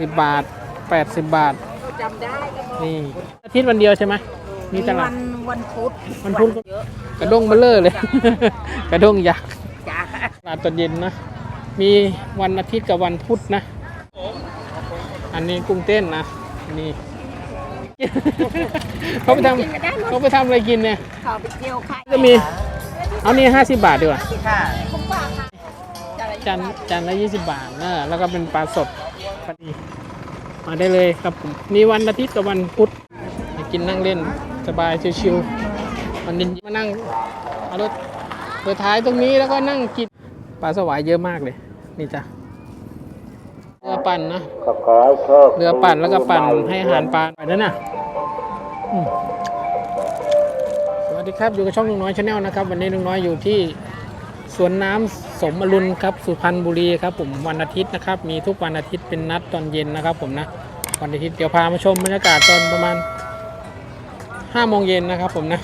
สิบบาทแปดสิบบาท จำได้นี่อาทิตย์วันเดียวใช่ไหมมีตลาวัดนวันพุธวันพุธ เยอะกระด้งเบลเลอร์เลย กระด้งยักษ์จ้าตลาดตอนเย็นนะ มีวันอาทิตย์กับวันพุธนะ อันนี้กุ้งเต้นนะอันนี่ เขาไปทำเขาไปทำอะไรกินเนี่ย ขอไปเที่ยวค่ะก็มี เอานี่ห้าสิบบาทดีกว่าค่ะจานจานละยี่สิบบาทนะแล้วก็เป็นปลาสด พอดีมาได้เลยครับผมมีวันอาทิตย์กับวันพุธมากินนั่งเล่นสบายชิวๆวันนี้มานั่งเอารถเปิดท้ายตรงนี้แล้วก็นั่งกินปลาสวายเยอะมากเลย นี่จ้ะเรือปั่นนะก็ขอให้โชคเรือปั่นแล้วก็ปั่นให้อาหารปลาไปนั่นน่ะอืมสวัสดีครับอยู่กับช่องลุงน้อยชาแนลนะครับ วันนี้ลุงน้อยอยู่ที่สวนน้ำ สมอรุณครับสุพรรณบุรีครับผมวันอาทิตย์นะครับ มีทุกวันอาทิตย์เป็นนัดตอนเย็นนะครับ ผมนะวันอาทิตย์เดี๋ยวพามาชมบรรยากาศตอนประมาณ5โมงเย็นนะครับ ผมนะ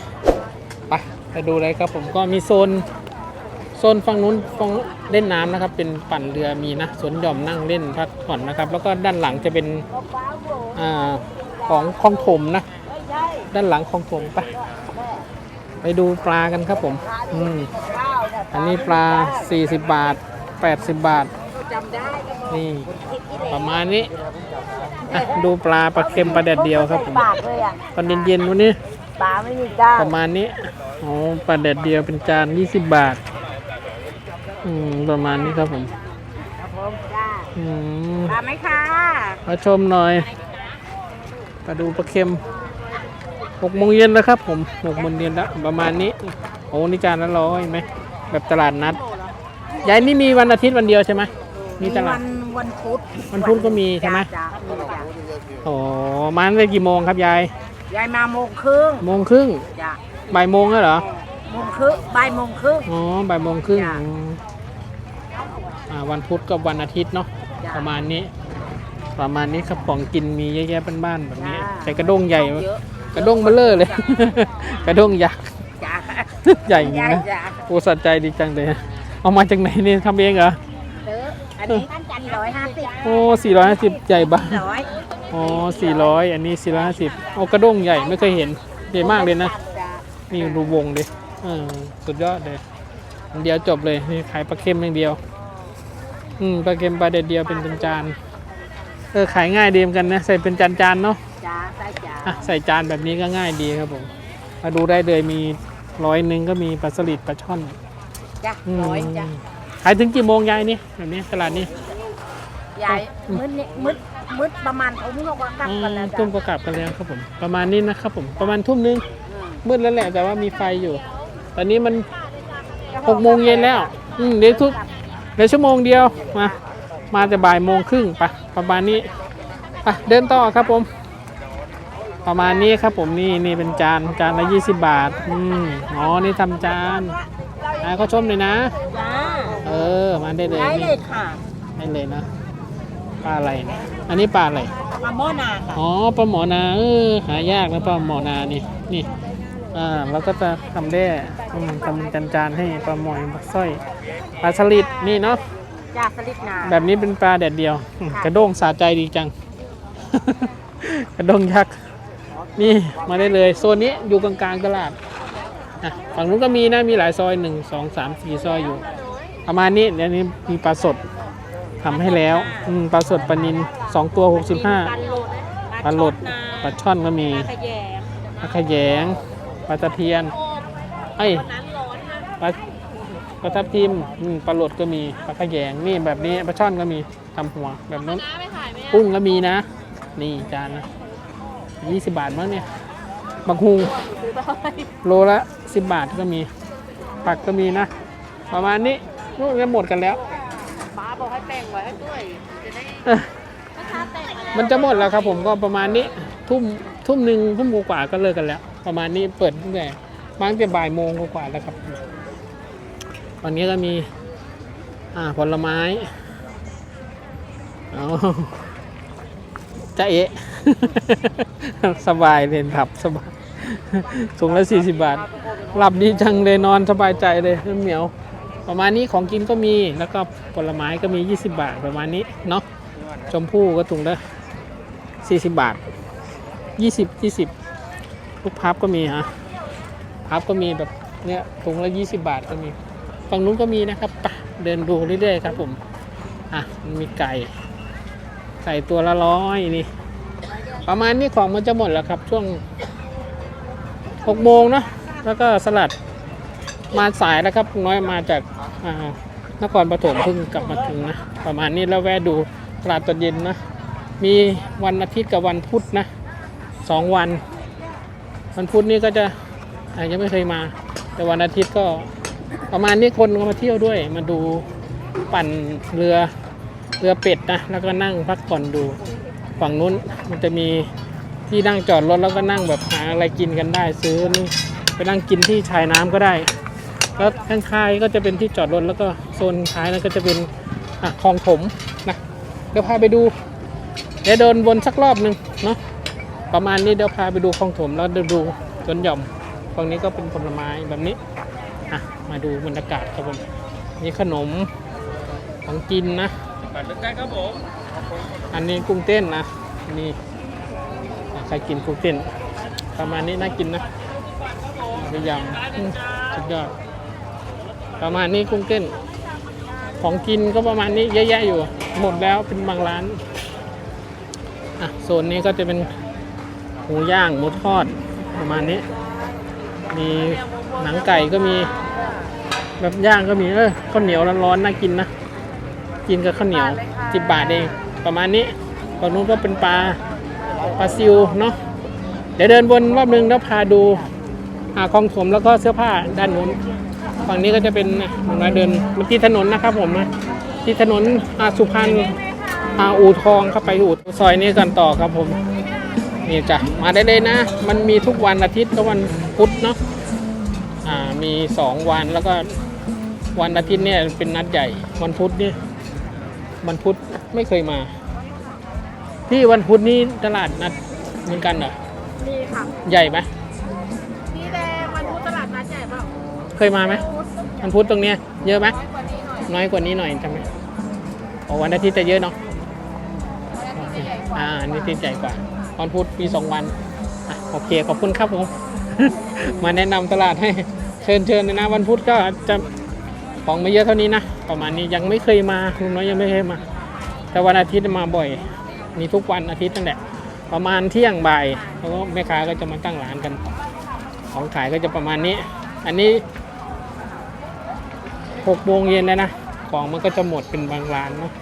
ไปไปดูเลยครับ ผมก็มีโซนโซนฝั่งนู้นฝั่งเล่นน้ำนะครับ เป็นปั่นเรือมีนะสวนหย่อมนั่งเล่นพักผ่อนนะครับ แล้วก็ด้านหลังจะเป็นอของคลองถมนะ ด้านหลังคลองถมไปไปดูปลากันครับผม อืม อันนี้ปลา 40 บาท 80 บาท จำได้นี่ประมาณนี้อะดูปลาปลาเค็มปลาแดดเดียวครับผมปากเลยอะตอนเย็นๆวันนี้ ปลาไม่มีก้างประมาณนี้โอ้ปลาแดดเดียวเป็นจาน 20 บาท อืมประมาณนี้ครับผมครับผมจ้าอืมปลาไหมคะมาชมหน่อยมาดูปลาเค็มหกโมงเย็นแล้วครับผมหกโมงเย็นแล้วประมาณนี้ โอ้นี่จานละร้อยไหม แบบตลาดนัดยายนี่มีวันอาทิตย์วันเดียวใช่ไหมมีตลาวัดนวันพุธวันพุธก็มีใช่ไหม จ้ามีจ้าโอ้มาตั้งแต่กี่โมงครับยายยายมาโมงครึ่งโมงครึ่งจ้าบ่ายโมงแล้วเหรอโมงครึ่งบ่ายโมงครึ่ง อ๋อบ่ายโมงครึ่งจ้ะ อืมอ่าวันพุธกับวันอาทิตย์เนาะจ้ะ ประมาณนี้ ประมาณนี้ครับของกินมีเยอะแยะบ้านๆแบบนี้จ้าใส่กระด้งใหญ่ เยอะกระด้งเบลเลอร์เลย กระด้งยักษ์จ้า ใหญ่จริงนะจ้าโอ้สัใจดีจังเลยเอามาจากไหนเนี่ยทำเองเหรอเอออันนี้ท่านจันร้อยห้าสิบโอ้สี่ร้อยห้าสิบใหญ่บ้างร้อยอ๋อสี่ร้อยอันนี้สี่ร้อยห้าสิบโอ้กระด้งใหญ่ไม่เคยเห็นใหญ่มากเลยนะจ้านี่ดูวงดิเออสุดยอดเลยอันเดียวจบเลยนี่ขายปลาเค็มอย่างเดียว อืมปลาเค็มปลาเด็ดเดียวเป็นจานๆเออขายง่ายดีเหมือนกันนะใส่เป็นจานๆเนาะจ้าใส่จ้าอะใส่จานแบบนี้ก็ง่ายดีครับผมมาดูได้เลยมี ร้อยหนึ่งก็มีปลาสลิดปลาช่อนจ้าอืมร้อยจ้าขายถึงกี่โมงยายนี่แบบนี้ตลาดนี้ยายมืดนี่มืดมืดประมาณทุ่มเขาก็กลับอืกันมแล้วจ้ะทุ่มก็กลับกันแล้วครับผม ประมาณนี้นะครับผมประมาณทุ่มนึงอืมมืดแล้วแหละแต่ว่ามีไฟอยู่ ตอนนี้มันหกโมงเย็นแล้ว อืมเดี๋ยวทุกเดี๋ยวชั่วโมงเดียวมา มาแต่บ่ายโมงครึ่งไปประมาณนี้ไปเดินต่อครับผม ประมาณนี้ครับผมนี่นี่เป็นจานจานละยี่สิบบาทอืมอ๋อนี่ทำจานอ่าก็ชมเลยนะ จ้าเออมาได้เลยได้นี่เลยค่ะได้เลยนะปลาอะไรเนี่ยอันนี้ปลาอะไร ปลาหม้อนาค่ะ อ๋อปลาหมอนาเออหายากนะปลาหมอนานี่นี่อ่าเราก็จะทำแด้อืมทำจานๆให้ปลาหมอยปลาสร้อยปลาสลิดนี่เนาะจ้าสลิดนา แบบนี้เป็นปลาแดดเดียวอืมค่ะกระด้งสาใจดีจัง กระด้งยักษ์ นี่มาได้เลยโซนนี้อยู่กลางๆตลาดอะฝั่งนู้นก็มีนะมีหลายซอยหนึ่งสองสามสี่ซอยอยู่ ประมาณนี้เดี๋ยวนี้มีปลาสดทำให้แล้วอืมปลาสดปลานินสองตัวหกสิบห้าปลาหลดปลาช่อนก็มีขยงปลาขยงปลาตะเพียนไอ้ยปลาปลาทับทิมอืมปลาหลดก็มีปลาขยงนี่แบบนี้ปลาช่อนก็มีทำหัวแบบนั้นกุ้งก็มีนะ นี่จานนะ ยี่สิบบาทมั้งเนี่ยบักฮูโลละสิบบาทก็มี ผักก็มีนะ ประมาณนี้นู่นจะหมดกันแล้วป้าบอกให้แต่งไว้ให้ด้วยจะได้เอ้ยมันจะหมดแล้วครับผมก็ประมาณนี้ทุ่มทุ่มหนึ่งทุ่มกว่าๆก็เลิกกันแล้ว ประมาณนี้เปิดตั้งแต่มาตั้งแต่บ่ายโมงกว่าๆแล้วครับวันนี้ก็มี อ่าผลไม้เอา จะเอะสบายเลยผับสบายถุงละสี่สิบบาท หลับดีจังเลยนอนสบายใจเลยน้ำเหมียว ประมาณนี้ของกินก็มีแล้วก็ผลไม้ก็มี 20 บาทประมาณนี้เนาะชมพู่ก็ถุงละสี่สิบบาทยี่สิบยี่สิบลูกพับก็มีฮะพับก็มีแบบเนี้ยถุงละยี่สิบบาทก็มีฝั่งนู้นก็มีนะครับไปเดินดูเรื่อยๆครับผมอะมีไก่ ไก่ตัวละร้อยนี่ ประมาณนี้ของมันจะหมดแล้วครับช่วงหกโมงเนาะแล้วก็สลัดมาสายแล้วครับน้อยมาจากนครปฐมเพิ่งกลับมาถึงนะประมาณนี้แล้วแวะดูตลาดตอนเย็นนะ มีวันอาทิตย์กับวันพุธนะสองวัน วันพุธนี่ก็จะอะยังไม่เคยมา แต่วันอาทิตย์ก็ประมาณนี้คนก็มาเที่ยวด้วย มาดูปั่นเรือ เรือเป็ดนะแล้วก็นั่งพักผ่อนดู ฝั่งนู้นมันจะมีที่นั่งจอดรถแล้วก็นั่งแบบหาอะไรกินกันได้ ซื้อนี่ไปนั่งกินที่ชายน้ำก็ได้ แล้วข้างๆก็จะเป็นที่จอดรถแล้วก็โซนท้ายนั้นก็จะเป็นอะคลองถมนะเดี๋ยวพาไปดูเดี๋ยวเดินวนสักรอบหนึ่งเนาะประมาณนี้เดี๋ยวพาไปดูคลองถมแล้วเดี๋ยวดูสวนหย่อมฝั่งนี้ก็เป็นผลไม้แบบนี้อะมาดูบรรยากาศครับผมนี่ขนมของกินนะ บัตรเลือกตั้งครับผมอันนี้กุ้งเต้นนะนี่ใครกินกุ้งเต้น ประมาณนี้น่ากินนะพยายามอืมสุดยอดประมาณนี้กุ้งเต้น ของกินก็ประมาณนี้เยอะแยะอยู่ หมดแล้วเป็นบางร้านอะโซนนี้ก็จะเป็นหมูย่างหมูทอดประมาณนี้ มีหนังไก่ก็มีแบบย่างก็มีเออข้าวเหนียวร้อนๆน่ากินนะ กินกับข้าวเหนียวสิบบาทเอง ประมาณนี้ฝั่งนู้นก็เป็นปลาปลาซิวเนาะเดี๋ยวเดินวนรอบนึงแล้วพาดูหาคลองถมแล้วก็เสื้อผ้าด้านนู้นฝั่งนี้ก็จะเป็นมาเดินมาที่ถนนนะครับผมนะที่ถนนอาสุพรรณอาอู่ทองเข้าไปอู่ซอยนี้กันต่อครับผมนี่จ้ะมาได้เลยนะ มันมีทุกวันอาทิตย์กับวันพุธเนาะอ่ามีสองวันแล้วก็วันอาทิตย์เนี่ยเป็นนัดใหญ่วันพุธเนี่ย วันพุธไม่เคยมา ที่วันพุธนี่ตลาดนัดเหมือนกันเหรอนี่ค่ะใหญ่ไหมพี่แดงมันพุธตลาดนัดใหญ่เปล่าเคยมาไหมวันพุธตรงเนี้ยเยอะไหมน้อยกว่านี้หน่อยน้อยกว่านี้หน่อยใช่ไหมโอ้วันอาทิตย์จะเยอะเนาะโอเคอ่าอันนี้ติดใหญ่กว่าวันพุธมีสองวันอะโอเคขอบคุณครับผม มาแนะนำตลาดให้ เชิญเชิญเลยนะวันพุธก็จะ ของไม่เยอะเท่านี้นะ ประมาณนี้ยังไม่เคยมาลุงน้อยยังไม่เคยมา แต่วันอาทิตย์มาบ่อย มีทุกวันอาทิตย์นั่นแหละ ประมาณเที่ยงบ่ายแล้วก็แม่ค้าก็จะมาตั้งร้านกัน ของขายก็จะประมาณนี้ อันนี้หกโมงเย็นแล้วนะ ของมันก็จะหมดเป็นบางร้านเนาะ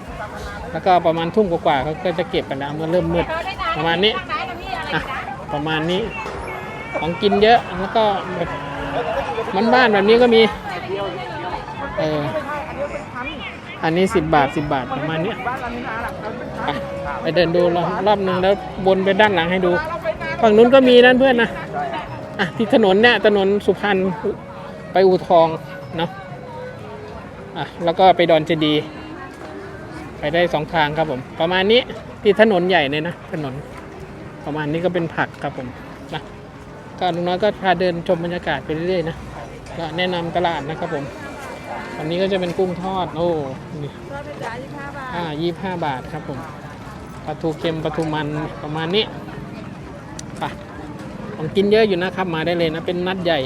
แล้วก็ประมาณทุ่มกว่าๆเขาก็จะเก็บกันแล้วมื่อเริ่มมืดประมาณนี้อะประมาณนี้ของกินเยอะแล้วก็แบบมันบ้านแบบนี้ก็มี อออันนี้สิบบาทสิบบาทประมาณเนี้ยไปไปเดินดูรอบรอบหนึ่งแล้วบนไปด้านหลังให้ดู ฝั่งนู้นก็มีนั่นเพื่อนนะอะที่ถนนเนี่ยถนนสุพรรณไปอู่ทองเนาะอะแล้วก็ไปดอนเจดีย์ไปได้สองทางครับผม ประมาณนี้ที่ถนนใหญ่เลยนะถนน ประมาณนี้ก็เป็นผักครับผมนะก็ลุงน้อยก็พาเดินชมบรรยากาศไปเรื่อยๆนะก็แนะนำตลาดนะครับผม อันนี้ก็จะเป็นกุ้งทอด โอ้นี่ก็เป็นจ่ายยี่สิบห้าบาทอ่ายี่ห้าบาทครับผมปลาทูเค็มปลาทูมันประมาณนี้ไปของกินเยอะอยู่นะครับ มาได้เลยนะ เป็นนัดใหญ่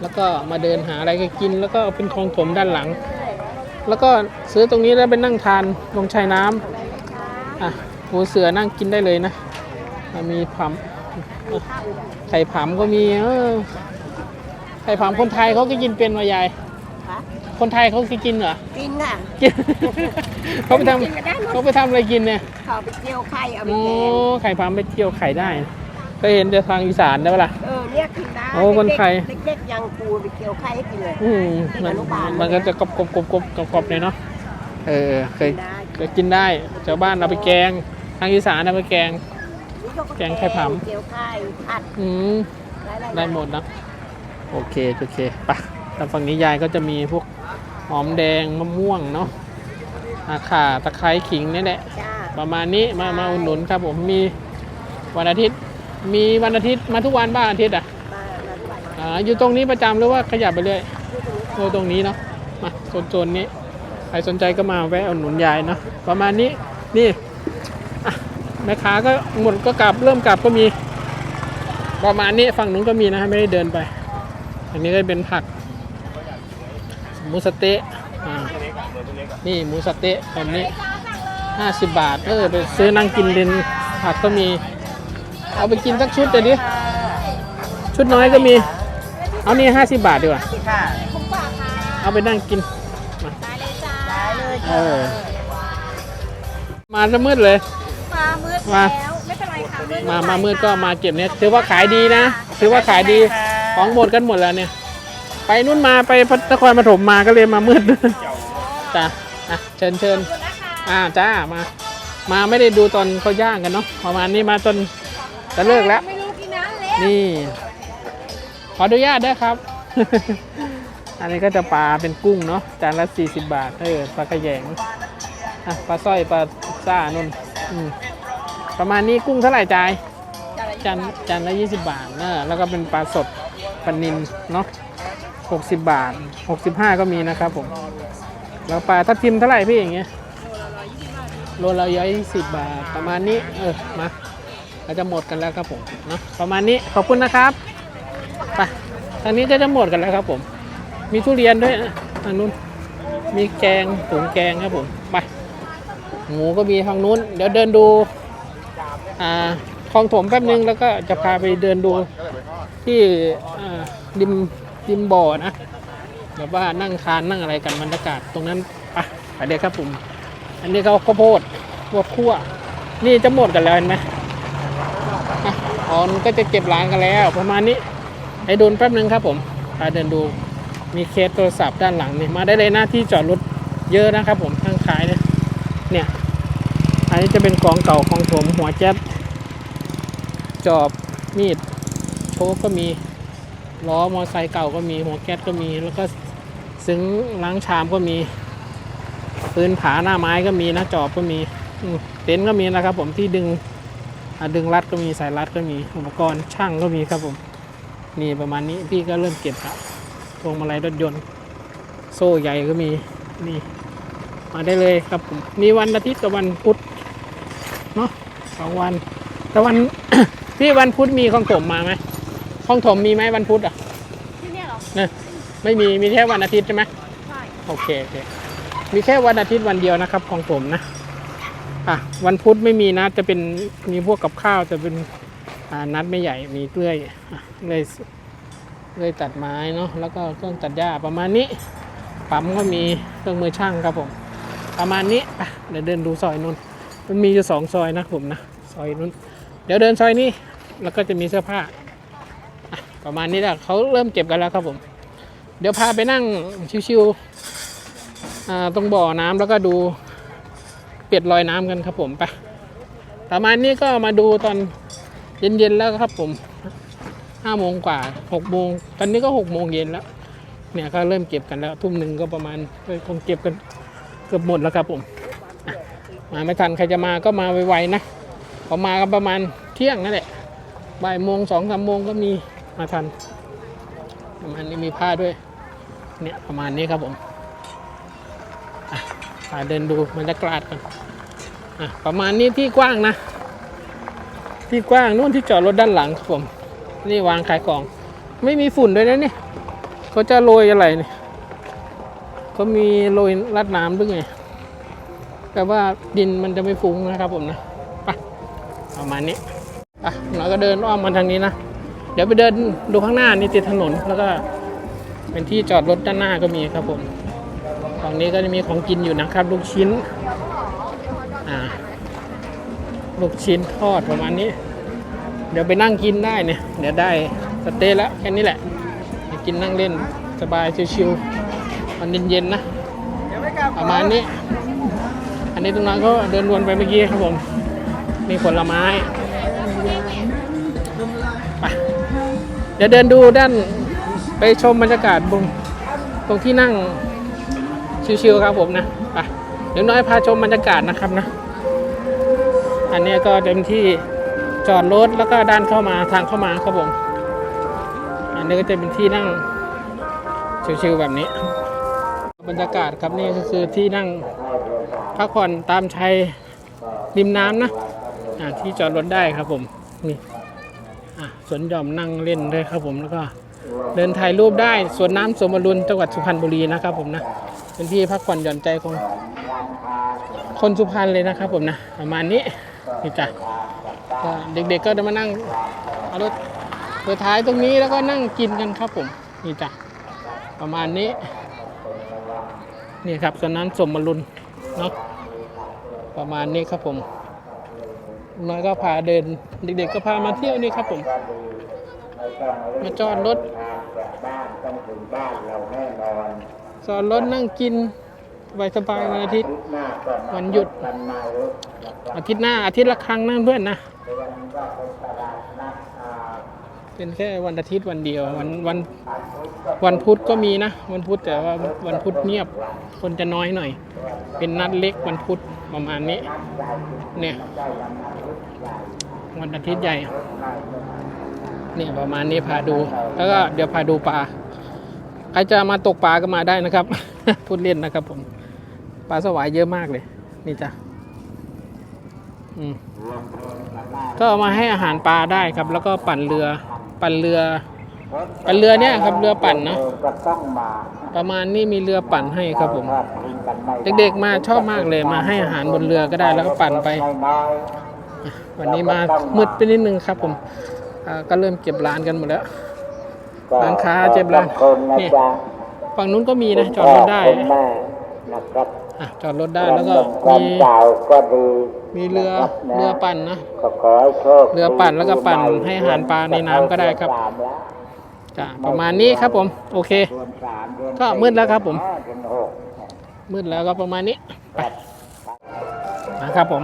แล้วก็มาเดินหาอะไรก็กิน แล้วก็เป็นคลองถมด้านหลัง แล้วก็ซื้อตรงนี้แล้วไปนั่งทานลงชายน้ำอะหัวเสือนั่งกินได้เลยนะอะมีผัมอะไข่ผำก็มี เออไข่ผำคนไทยเขาก็กินเป็นวายาย ค่ะคนไทยเขาก็กินเหรอ กินน่ะกิน เขาไปทกินกันได้ำหมเขาดไปทำอะไรกินเนี่ย เขาไปเจียวไข่เอาไปโอ้แกงไข่พามไปเกี่ยวไข่ได้เคยเห็นแต่ทางอีสานได้ปะล่ะ เออเรียกกินได้โอ้คนไทย เด็กๆยังปูไปเจียวไข่ให้กินเลยอืมมันมันก็จะกรอบกรอบกรอบกรอบกรอบกรอบเลยเนาะ เออเคยได้เคยกินได้ชาวบ้านเอาไปแกง ทางอีสานเอาไปแกง นี่เขาแกงไข่ผำ เจียวไข่ผัดอืม หลายๆได้หมดนะ โอเค โอเคไปะทางฝั่งนี้ยายก็จะมีพวก หอมแดงมะม่วงเนาะอาข่าตะไคร้ขิงนี่แหละ จ้า ประมาณนี้มามาอุดหนุนครับผมมีวันอาทิตย์ มีวันอาทิตย์มาทุกวันบ้างอาทิตย์อะมามาด้วยอ่าอยู่ตรงนี้ประจำหรือว่าขยับไปเรื่อยโอ้ตรงนี้เนาะมาโซนๆนี้ ใครสนใจก็มาแวะอุดหนุนยายเนาะประมาณนี้นี่แม่ค้าก็หมดก็กลับเริ่มกลับก็มี ประมาณนี้ฝั่งนู้นก็มีนะไม่ได้เดินไป อันนี้ก็เป็นผักห มูสะเต๊ะอ่านี่หมูสะเต๊ะแบบนี้50บาทเออไปซื้อนั่งกินเดินผักก็มี เอาไปกินสักชุดเดี๋ยวนี้ชุดน้อยก็มี เอานี่50บาทดีกว่าค่ะเอาไปนั่งกิน ได้เลยเออมาจะมืดเลย มามืดมา แล้วไม่เป็นไรค่ะมืดมามามืดก็มาเก็บเนี่ยถือว่าขายดีนะถือว่าขายดีของหมดกันหมดแล้วเนี่ย ไปนู่นมาไปนครปฐมมาก็เลยมามืดจ้ะอะเชิญเชิญอ่าจ้ามา มาไม่ได้ดูตอนเขาย่างกันเนาะประมาณนี้มาตอนจะเลิกแล้วไม่รู้กี่น้ำแล้วนี่ ขออนุญาตด้วยครับ อันนี้ก็จะปลาเป็นกุ้งเนาะจานละ40 บาท เออปลากระแยงอะปลาสร้อยปลาซ่านุ่นอืมประมาณนี้กุ้งเท่าไหร่จ่ายจานจานละ20 บาทนะแล้วก็เป็นปลาสดปลานินเนาะ 60 บาท 65 ก็มีนะครับผมแล้วปลาทับทิมเท่าไหร่พี่อย่างเงี้ยโลละร้อยยี่สิบบาทประมาณนี้ เออมาก็จะหมดกันแล้วครับผมเนาะประมาณนี้ขอบคุณนะครับไปทางนี้ก็จะหมดกันแล้วครับผม มีทุเรียนด้วยทางนู้นมีแกงถุงแกงครับผมไปหมูก็มีทางนู้น เดี๋ยวเดินดูอ่าคลองถมแป๊บนึงแล้วก็จะพาไปเดินดูที่ริม ริมบ่อนะแบบว่านั่งทานนั่งอะไรกันบรรยากาศตรงนั้นไปไปเดียครับผมอันนี้เขาข้าวโพดพวกคั่ว นี่จะหมดกันแล้วเห็นไหมอ๋อนก็จะเก็บร้านกันแล้ว ประมาณนี้ไอ้โดนแป๊บนึงครับผมพาเดินดูมีเคสโทรศัพท์ด้านหลังนี่มาได้เลยหนะที่จอดรถเยอะนะครับผมทางขายเนี่ยเนี่ยอันนี้จะเป็นของเก่าของผมหัวแจ๊บจอบมีดโชคก็มี ล้อมอไซค์เก่าก็มีหัวแก๊สก็มี แล้วก็ซึ้งล้างชามก็มีปืนผาหน้าไม้ก็มีนะจอบก็มีเต็นท์ก็มีนะครับผมที่ดึงดึงรัดก็มีสายรัดก็มีอุปกรณ์ช่างก็มีครับผมนี่ประมาณนี้พี่ก็เริ่มเก็บละพวงมาลัยรถยนต์ โซ่ใหญ่ก็มีนี่ มาได้เลยครับผมมีวันอาทิตย์กับวันพุธเนาะสองวัน แต่วันพี่วันพุธมีของถมมาไหม ของถมมีไหมวันพุธอะที่เนี่ยเหรอเนี่ยไม่มีมีแค่วันอาทิตย์ใช่ไหมใช่โอเคโอเคมีแค่วันอาทิตย์วันเดียวนะครับ ของผมนะอะวันพุธไม่มีนะจะเป็นมีพวกกับข้าวจะเป็นอ่านัดไม่ใหญ่มีเลื่อยอะเลยเลื่อยตัดไม้เนาะแล้วก็เครื่องตัดหญ้าประมาณนี้ปั๊มก็มีเครื่องมือช่างครับผม ประมาณนี้อะเดี๋ยวเดินดูซอยนู้นมันมีอยู่สองซอยนะผมนะซอยนู้นเดี๋ยวเดินซอยนี้แล้วก็จะมีเสื้อผ้าอะ ประมาณนี้แหละเขาเริ่มเก็บกันแล้วครับผม เดี๋ยวพาไปนั่งชิวๆตรงบ่อน้ำแล้วก็ดูเปียดลอยน้ำกันครับผมไปประมาณนี้ก็มาดูตอนเย็นๆแล้วครับผมห้าโมงกว่าหกโมงตอนนี้ก็หกโมงเย็นแล้วเนี่ยก็เริ่มเก็บกันแล้ว ทุ่มหนึ่งก็ประมาณคงเก็บกันเกือบหมดแล้วครับผมมาไม่ทันใครจะมาก็มาไวๆนะพอมากันประมาณเที่ยงนั่นแหละบ่ายโมงสองสามโมงก็มี มาทัน ประมาณนี้มีผ้าด้วย เนี่ยประมาณนี้ครับผมอะพาเดินดูบรรยากาศกันอะประมาณนี้ที่กว้างนะ ที่กว้างนู่นที่จอดรถด้านหลังครับผม นี่วางขายของ ไม่มีฝุ่นด้วยนะนี่เขาจะโรยอะไรนี่เขามีโรยรัดน้ำด้วยไงแต่ว่าดินมันจะไม่ฟุ้งนะครับผมนะ ไป ประมาณนี้อะเราก็เดินอ้อมมาทางนี้นะ เดี๋ยวไปเดินดูข้างหน้านี่ติดถนนแล้วก็เป็นที่จอดรถด้านหน้าก็มีครับผมฝั่งนี้ก็จะมีของกินอยู่นะครับ ลูกชิ้นอ่าลูกชิ้นทอดประมาณนี้ เดี๋ยวไปนั่งกินได้เนี่ย เดี๋ยวได้สเต๊ะแล้วแค่นี้แหละกินนั่งเล่นสบายชิวๆมันเย็นๆนะประมาณนี้ อันนี้ตรงนั้นก็เดินวนไปเมื่อกี้ครับผม มีผลไม้ เดี๋ยวเดินดูด้านไปชมบรรยากาศบนตรงที่นั่งชิวๆครับผมนะไปเดี๋ยวน้อยพาชมบรรยากาศนะครับนะ อันนี้ก็เต็มที่จอดรถแล้วก็ด้านเข้ามาทางเข้ามาครับผม อันนี้ก็จะเป็นที่นั่งชิวๆแบบนี้ บรรยากาศครับนี่ก็คือที่นั่งพักผ่อนตามชายริมน้ำนะอ่าที่จอดรถได้ครับผมนี่ สวนหย่อมนั่งเล่นด้วยครับผมแล้วก็เดินถ่ายรูปได้สวนน้ำสมรุนจังหวัดสุพรรณบุรีนะครับผมนะเป็นที่พักผ่อนหย่อนใจของคนสุพรรณเลยนะครับผมนะประมาณนี้นี่จ้ะเด็กๆก็จะมานั่งเอารถเปิดท้ายตรงนี้แล้วก็นั่งกินกันครับผมนี่จ้ะประมาณนี้ นี่ครับสวนน้ำสมรุนเนาะประมาณนี้ครับผม น้อยก็พาเดิน เด็ก ๆ ก็พามาเที่ยวนี่ครับผมมาจอดรถจอดรถนั่งกินสบายวันอาทิตย์วันหยุด อาทิตย์หน้าอาทิตย์ละครั้งนะเพื่อนนะเป็นแค่วันอาทิตย์วันเดียววันวัน วันพุธก็มีนะ วันพุธแต่ว่าวันพุธเงียบคนจะน้อยหน่อย เป็นนัดเล็กวันพุธประมาณนี้ เนี่ย วันอาทิตย์ใหญ่เนี่ยประมาณนี้พาดู แล้วก็เดี๋ยวพาดูปลาใครจะมาตกปลาก็มาได้นะครับ พูดเล่นนะครับผมปลาสวายเยอะมากเลย นี่จ้ะก็เอามาให้อาหารปลาได้ครับ แล้วก็ปั่นเรือ ปั่นเรือ ปั่นเรือเนี่ยครับเรือปั่นเนาะก็ต้องมาประมาณนี้มีเรือปั่นให้ครับผม เด็กๆมาชอบมากเลยมาให้อาหารบนเรือก็ได้แล้วก็ปั่นไปน้อยวันนี้มามืดไปนิดนึงครับผมอ่าก็เริ่มเก็บร้านกันหมดแล้วๆร้านค้าเจ็บร้านคนนะนี่จ๊ะฝั่งนู้นก็มีนะจอดรถได้คุณแม่นะครับอะจอดรถได้แล้วก็แฟมีนเก่าก็ดีมีเรือนะครับนะเรือปั่นนะก็ขอให้โชคเรือปั่นแล้วก็ปั่นดีให้อาหารปลาในน้ำก็ได้ครับสามแล้ว จ้ะประมาณนี้ครับผม โอเค ก็มืดแล้วครับผม มืดแล้วก็ประมาณนี้ ไปนะครับผม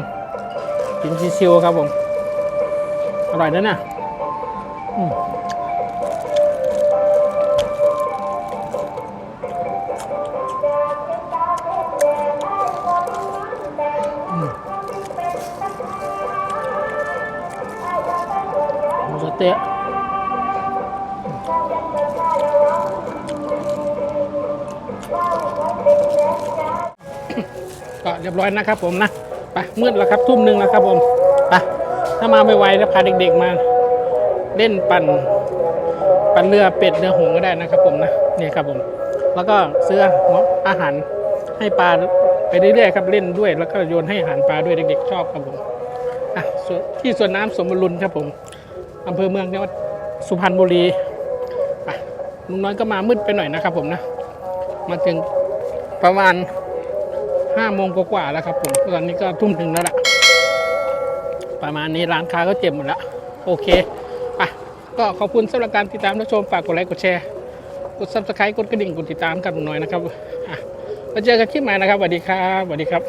กินชิวๆครับผม อร่อยนะเนี่ยอืมอืมหมูสะเตะ รียบร้อยนะครับผมนะไปมืดแล้วครับทุ่มหนึ่งแล้วครับผมไปถ้ามาไม่ไวแล้วพาเด็กๆมา เล่นปั่น ปั่นเรือเป็ดเรือหงก็ได้นะครับผมนะนี่ครับผม แล้วก็ซื้ออาหารให้ปลาไปเรื่อยๆครับเล่นด้วย แล้วก็โยนให้อาหารปลาด้วยเด็กๆชอบครับผมอะที่สวนน้ำสมบูรุนครับผมอำเภอเมืองจังหวัดสุพรรณบุรีไปลุงน้อยก็มามืดไปหน่อยนะครับผมนะ มาถึงประมาณ ห้าโมงกว่าแล้วครับผมตอนนี้ก็ทุ่มถึงแล้วล่ะ ประมาณนี้ร้านค้าก็เจ็บหมดแล้วโอเคอะก็ขอบคุณสำหรับการติดตามรับชมฝากกดไลค์กดแชร์กด subscribe กดกระดิ่งกดติดตามกันหน่อยนะครับอะมาเจอกันคลิปใหม่นะครับสวัสดีครับสวัสดีครับ